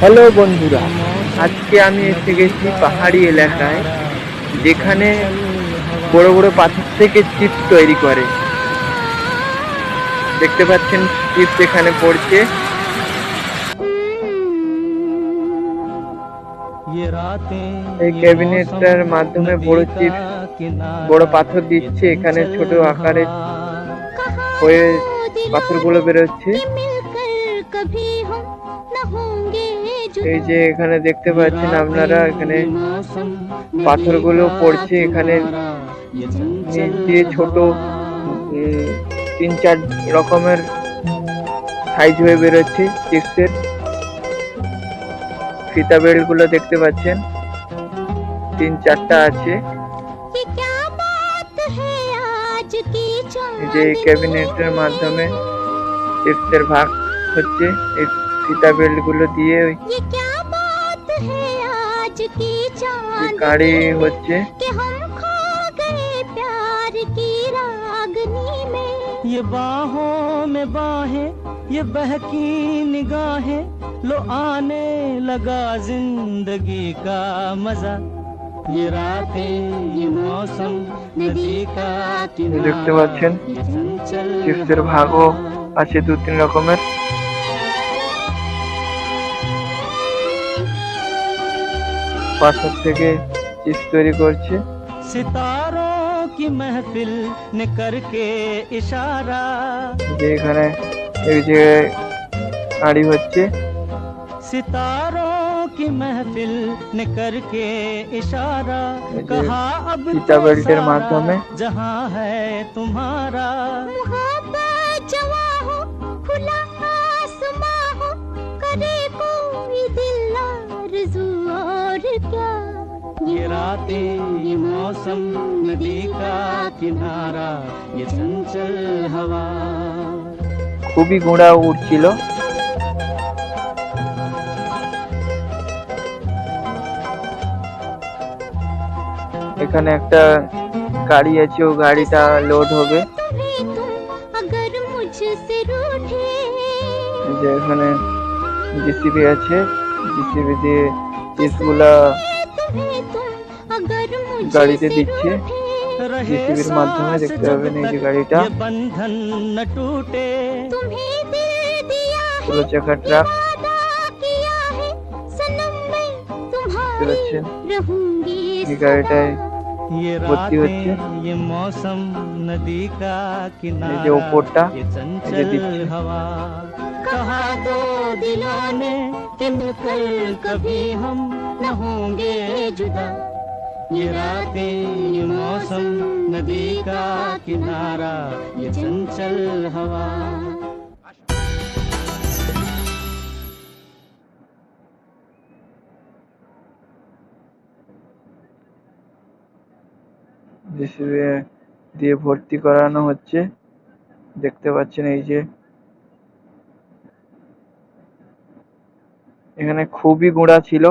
Hello বন্ধুরা, আজকে আমি এসে গেছি পাহাড়ি এলাকায়, যেখানে বড় বড় পাথর থেকে চিপস তৈরি করে। দেখতে পাচ্ছেন চিপস এখানে পড়ছে। এই ক্যাবিনেটটার মাধ্যমে বড় চিপস বড় পাথর দিচ্ছে। এখানে ছোট আকারে হয়ে পাথরগুলো বেরোচ্ছে। এই যে এখানে দেখতে পাচ্ছেন আপনারা এখানে পাথরগুলো পড়ছে এখানে। দিয়ে ছোট তিন চার রকমের সাইজ হয়ে বেরোচ্ছে চিপসের ফিতা বেল্টগুলো দেখতে পাচ্ছেন। তিন চারটা আছে। এই যে ক্যাবিনেটের মাধ্যমে চিপসের ভাগ। হচ্ছে এই ফিতা বেল্ট গুলো দিয়ে ওই ये क्या बात है आज की যে चांद গাড়ি হচ্ছে कि हम खो गए प्यार की रागनी में ये बाहों में बाहें ये बहकी निगाहें लो आने लगा जिंदगी का मजा ये रातें ये मौसम नदी का দেখতে किनारा পাচ্ছেন ये चंचल চিপসের ভাগও আছে দু তিন রকমের পাথর থেকে চিপস তৈরি করছে सितारों की महफिल ने करके इशारा যে এখানে এই যে গাড়ি হচ্ছে सितारों की महफिल ने करके इशारा ये कहा अब फीता तो बेल्टेर सारा माध्यमे जहां है तुम्हारा ये रातें ये मौसम नदी का किनारा ये चंचल हवा খুবই গোড়া উঠছিল এখানে একটা গাড়ি আছে ও গাড়িটা লোড হবে तुम्हें तुम अगर मुझसे रूठे এই যে এখানে জিসিবি আছে জিসিবি দিয়ে চিপসগুলা तुम्हें तुम अगर গাড়িতে দিচ্ছে রিসিভির মাধ্যমে দেখতে পাবেন এই যে গাড়িটা ষোলো চাকা ট্রাক দেখতে এই গাড়িটায় ভর্তি হচ্ছে এই যে ওপরটা এই যে দিচ্ছে कहा दो दिलों ने कि मिलकर कभी हम न होंगे जुदा ये रातें ये मौसम नदी का किनारा ये चंचल हवा জিসিবি দিয়ে ভর্তি করানো হচ্ছে দেখতে পাচ্ছেন এই যে এখানে খুবই গোড়া ছিল।